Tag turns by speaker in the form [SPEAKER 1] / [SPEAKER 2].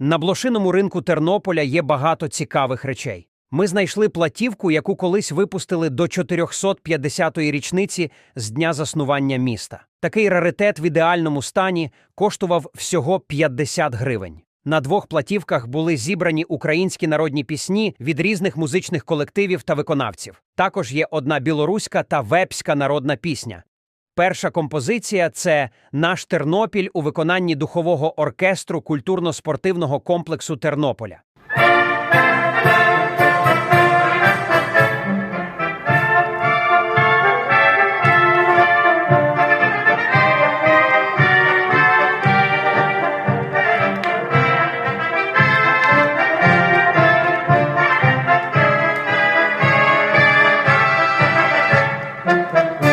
[SPEAKER 1] На блошиному ринку Тернополя є багато цікавих речей. Ми знайшли платівку, яку колись випустили до 450-ї річниці з дня заснування міста. Такий раритет в ідеальному стані коштував всього 50 гривень. На двох платівках були зібрані українські народні пісні від різних музичних колективів та виконавців. Також є одна білоруська та вепська народна пісня. Перша композиція це наш Тернопіль у виконанні духового оркестру культурно-спортивного комплексу Тернополя. Thank you.